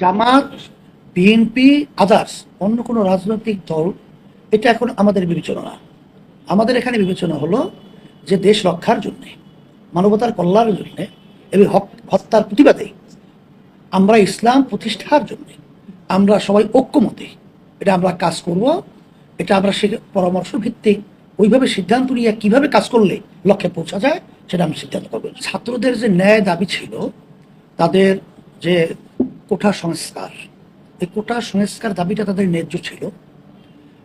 জামাত, BNP others অন্য কোনো রাজনৈতিক দল, এটা এখন আমাদের বিবেচনা। না আমাদের এখানে বিবেচনা হলো যে দেশ রক্ষার জন্যে, মানবতার কল্যাণের জন্যে এবং হত্যার প্রতিবাদে আমরা ইসলাম প্রতিষ্ঠার জন্য আমরা সবাই ঐক্যমতে এটা আমরা কাজ করব, এটা আমরা সে পরামর্শ ভিত্তিক ওইভাবে সিদ্ধান্ত নিয়ে কীভাবে কাজ করলে লক্ষ্যে পৌঁছা যায়, সেটা আমি সিদ্ধান্ত করব। ছাত্রদের যে ন্যায় দাবি ছিল, তাদের যে কোঠা সংস্কার। এই কোঠা সংস্কার দাবিটা তাদের ন্যায্য ছিল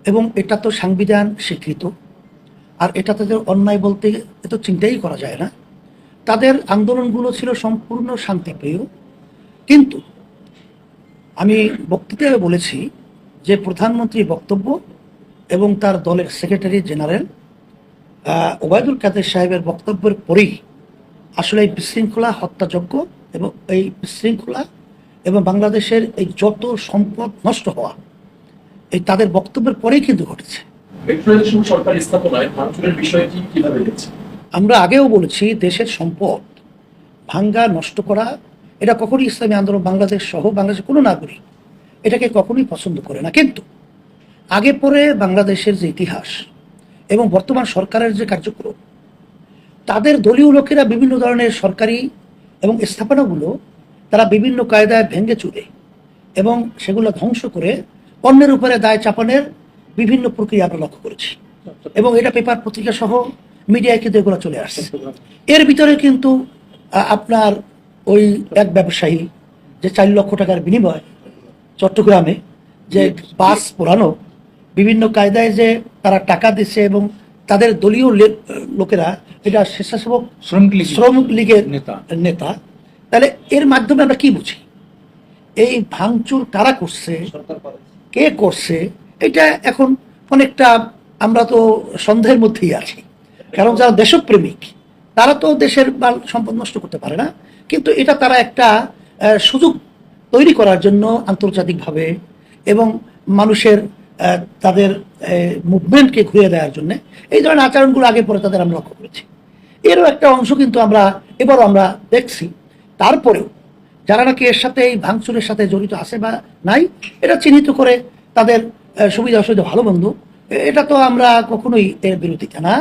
এবং এটা তো সাংবিধান স্বীকৃত। আর এটা তাদের অন্যায় বলতে এ তো চিন্তাই করা যায় না। তাদের আন্দোলনগুলো ছিল সম্পূর্ণ শান্তিপ্রিয়। কিন্তু আমি বক্তৃতায় বলেছি যে প্রধানমন্ত্রী বক্তব্য এবং তার দলের সেক্রেটারি জেনারেল ওবায়দুল কাদের সাহেবের বক্তব্যের পরেই আসলে এই বিশৃঙ্খলা হত্যাযজ্ঞ এবং এই বিশৃঙ্খলা এবং বাংলাদেশের এই যত সম্পদ নষ্ট হওয়া এই তাদের বক্তব্যের পরেই কিন্তু ঘটেছে। আমরা আগেও বলেছি দেশের সম্পদ ভাঙ্গা নষ্ট করা এটা কখনই ইসলামী আন্দোলন বাংলাদেশ সহ বাংলাদেশের কোনো নাগরিক এটাকে কখনোই পছন্দ করে না। কিন্তু আগে পরে বাংলাদেশের যে ইতিহাস এবং বর্তমান সরকারের যে কার্যক্রম তাদের দলীয় লোকেরা বিভিন্ন ধরনের সরকারি এবং স্থাপনাগুলো তারা বিভিন্ন কায়দায় ভেঙে চুরে এবং সেগুলো ধ্বংস করে অন্যের উপরে দায় চাপানের বিভিন্ন প্রক্রিয়া আমরা লক্ষ্য করেছি। এবং এটা পেপার পত্রিকা সহ মিডিয়ায় কিন্তু এগুলো চলে আসছে। এর ভিতরে কিন্তু আপনার ওই এক ব্যবসায়ী যে চার লক্ষ টাকার বিনিময় চট্টগ্রামে যে বাস পোড়ানো বিভিন্ন কায়দায় যে তারা টাকা দিচ্ছে এবং তাদের দলীয় লোকেরা এটা স্বেচ্ছাসেবক শ্রমিক লীগের নেতা। তাহলে এর মাধ্যমে আমরা কি বুঝি? এই ভাঙচুর কারা করছে? কে করছে? এটা এখন অনেকটা আমরা তো সন্দেহের মধ্যেই আছি। কারণ যারা দেশপ্রেমিক তারা তো দেশের মাল সম্পদ নষ্ট করতে পারে না। কিন্তু এটা তারা একটা সুযোগ তৈরি করার জন্য আন্তর্জাতিকভাবে এবং মানুষের তাদের মুভমেন্টকে ঘুরিয়ে দেওয়ার জন্য এই ধরনের আচরণগুলো আগে পরে তাদের আমরা লক্ষ্য করেছি। এরও একটা অংশ কিন্তু আমরা এবারও আমরা দেখছি তারপরেও যারা নাকি এর সাথে এই ভাঙচুরের সাথে জড়িত আছে বা নাই এটা চিহ্নিত করে তাদের সুবিধা অসুবিধা ভালো বন্ধু। এটা তো আমরা কখনোই এর বিরোধিতা না,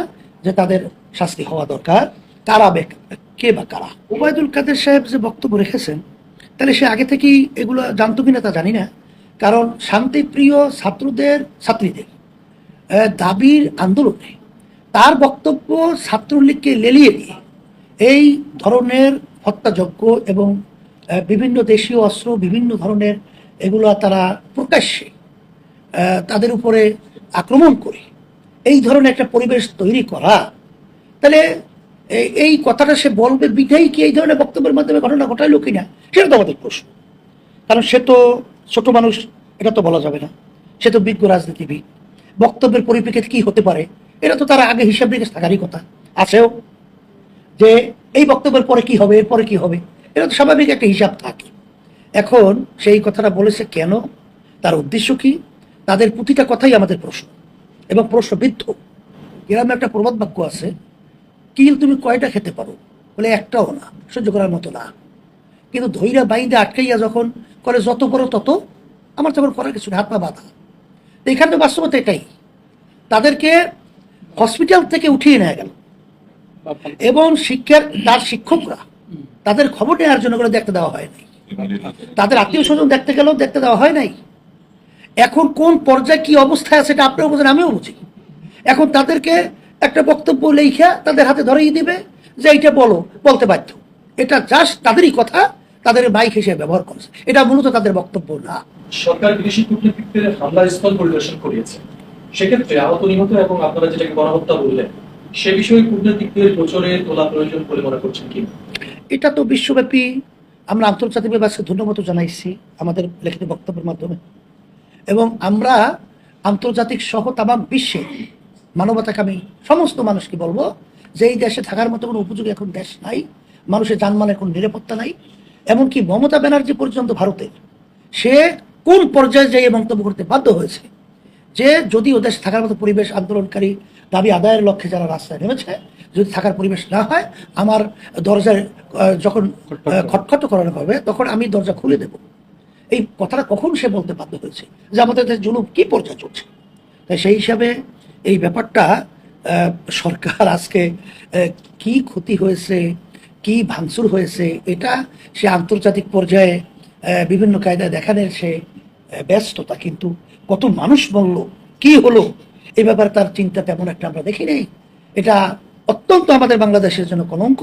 যে তাদের শাস্তি হওয়া দরকার, কারা কে বা কারা। ওবায়দুল কাদের সাহেব যে বক্তব্য রেখেছেন, তাহলে সে আগে থেকেই এগুলো জানতো কিনা তা জানি না, কারণ শান্তিপ্রিয় ছাত্রদের, ছাত্রীদের দাবির আন্দোলনে তার বক্তব্য ছাত্রলীগকে লেলিয়ে দিয়ে এই ধরনের হত্যাযজ্ঞ এবং বিভিন্ন দেশীয় অস্ত্র, বিভিন্ন ধরনের এগুলো তারা প্রকাশ্যে তাদের উপরে আক্রমণ করে। এই ধরনের একটা পরিবেশ তৈরি করা। তাহলে এই- কথাটা সে বলবে বিধাই কি এই ধরনের বক্তব্যের মাধ্যমে ঘটনা ঘটাইলো কিনা, সেটা তো আমাদের প্রশ্ন। কারণ সে তো ছোট মানুষ, এটা তো বলা যাবে না। সে তো বিজ্ঞ রাজনীতিবিদ। বক্তব্যের পরিপ্রেক্ষিতে কি হতে পারে, এটা তো তারা আগে হিসাব নিকেশ থাকারই কথা। আছেও যে এই বক্তব্যের পরে কি হবে? এরপরে কি হবে? এটা তো স্বাভাবিক একটা হিসাব থাকে। এখন সেই কথাটা বলেছে কেন? তার উদ্দেশ্য কি? তাদের প্রতিটা কথাই আমাদের প্রশ্ন। এবং প্রশ্নবিদ্ধ। গ্রামে একটা প্রবাদ বাক্য আছে, কিল তুমি কয়টা খেতে পারো? বলে একটাও না, সহ্য করার মতো না। কিন্তু ধৈরা বাইন্দে আটকাইয়া যখন করে, যত করো তত। আমার তখন করার কিছু হাত পা বাঁধা। এখানে তো বাস্তবতা এটাই। তাদেরকে হসপিটাল থেকে উঠিয়ে নেওয়া গেল। এবং শিক্ষার, তার শিক্ষকরা তাদের খবর নেওয়ার জন্য করে দেখতে দেওয়া হয় নাই। তাদের আত্মীয় স্বজন দেখতে গেলেও দেখতে দেওয়া হয় নাই। এখন কোন পর্যায়ে কি অবস্থায় আছে এটা আপনিও বোঝেন, আমিও বুঝি। এখন তাদেরকে একটা বক্তব্য লেখা তাদের হাতে ধরেই দিবে যে এইটা বলো, বলতে বাধ্য। এটা জাস্ট তাদেরই কথা, তাদের বাইক হিসেবে ব্যবহার করছে এটা মূলত তাদের বক্তব্য না। সরকার বিদেশি কূটনীতিকদের হামলার স্থল পরিদর্শন করিয়েছে। সেক্ষেত্রে আহত নিহত এবং আপনারা যেটাকে গণহত্যা বললেন সে বিষয়ে কূটনীতিকদের গোচরে তোলা প্রয়োজন বলে মনে করছেন কি? এটা তো বিশ্বব্যাপী। আমরা আন্তর্জাতিক ব্যবস্থা ধন্যবাদ জানাইছি আমাদের লিখিত বক্তব্যের মাধ্যমে। এবং আমরা আন্তর্জাতিক সহ তামাম বিশ্বে মানবতাকামী সমস্ত মানুষকে বলব যে এই দেশে থাকার মতো কোনো উপযোগী এখন দেশ নাই, মানুষের জানমালের কোনো নিরাপত্তা নাই। এমনকি মমতা ব্যানার্জি পর্যন্ত ভারতের, সে কোন পর্যায়ে যেয়ে মন্তব্য করতে বাধ্য হয়েছে যে যদি ও দেশে থাকার মতো পরিবেশ আন্দোলনকারী দাবি আদায়ের লক্ষ্যে যারা রাস্তায় নেমেছে যদি থাকার পরিবেশ না হয় আমার দরজায় যখন খটখট করানো হবে তখন আমি দরজা খুলে দেব। এই কথাটা কখন সে বলতে বাধ্য হয়েছে? যে আমাদের দেশে জুলুম কি পর্যায়ে চলছে? তাই সেই হিসাবে এই ব্যাপারটা সরকার আজকে কি ক্ষতি হয়েছে কি ভাঙচুর হয়েছে এটা সে আন্তর্জাতিক পর্যায়ে বিভিন্ন কায়দায় দেখানোর সে আহ, ব্যস্ততা কিন্তু কত মানুষ বলল কি হলো? এই ব্যাপারে তার চিন্তা তেমন একটা আমরা দেখি নাই। এটা অত্যন্ত আমাদের বাংলাদেশের জন্য কলঙ্ক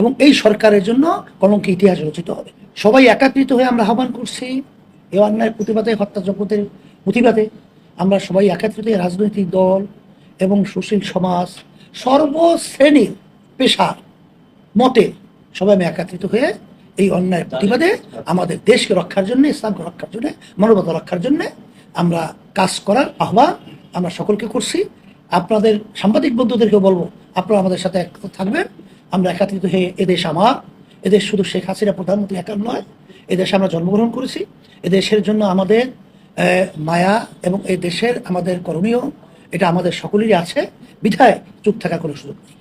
এবং এই সরকারের জন্য কলঙ্ক ইতিহাস রচিত হবে। সবাই একাত্রিত হয়ে আমরা আহ্বান করছি এই অন্যায় প্রতিবাদে, হত্যাযজ্ঞদের প্রতিবাদে। আমরা সবাই একাত্রিত হয়ে রাজনৈতিক দল এবং সুশীল সমাজ সর্বশ্রেণীর পেশার মতে সবাই আমি একাত্রিত হয়ে এই অন্যায় প্রতিবাদে আমাদের দেশকে রক্ষার জন্য, ইসলামকে রক্ষার জন্য, মানবতা রক্ষার জন্য আমরা কাজ করার আহ্বান আমরা সকলকে করছি। আপনাদের সাংবাদিক বন্ধুদেরকে বলব, আপনারা আমাদের সাথে এক থাকবেন। আমরা একাত্রিত হয়ে এদেশ আমার, এদেশ শুধু শেখ হাসিনা প্রধানমন্ত্রী একার নয়, এদেশে আমরা জন্মগ্রহণ করেছি। এদেশের জন্য আমাদের মায়া এবং এই দেশের আমাদের করণীয়, এটা আমাদের সকলেরই আছে। বিধায় চুপ থাকা কোনো সুযোগ নেই।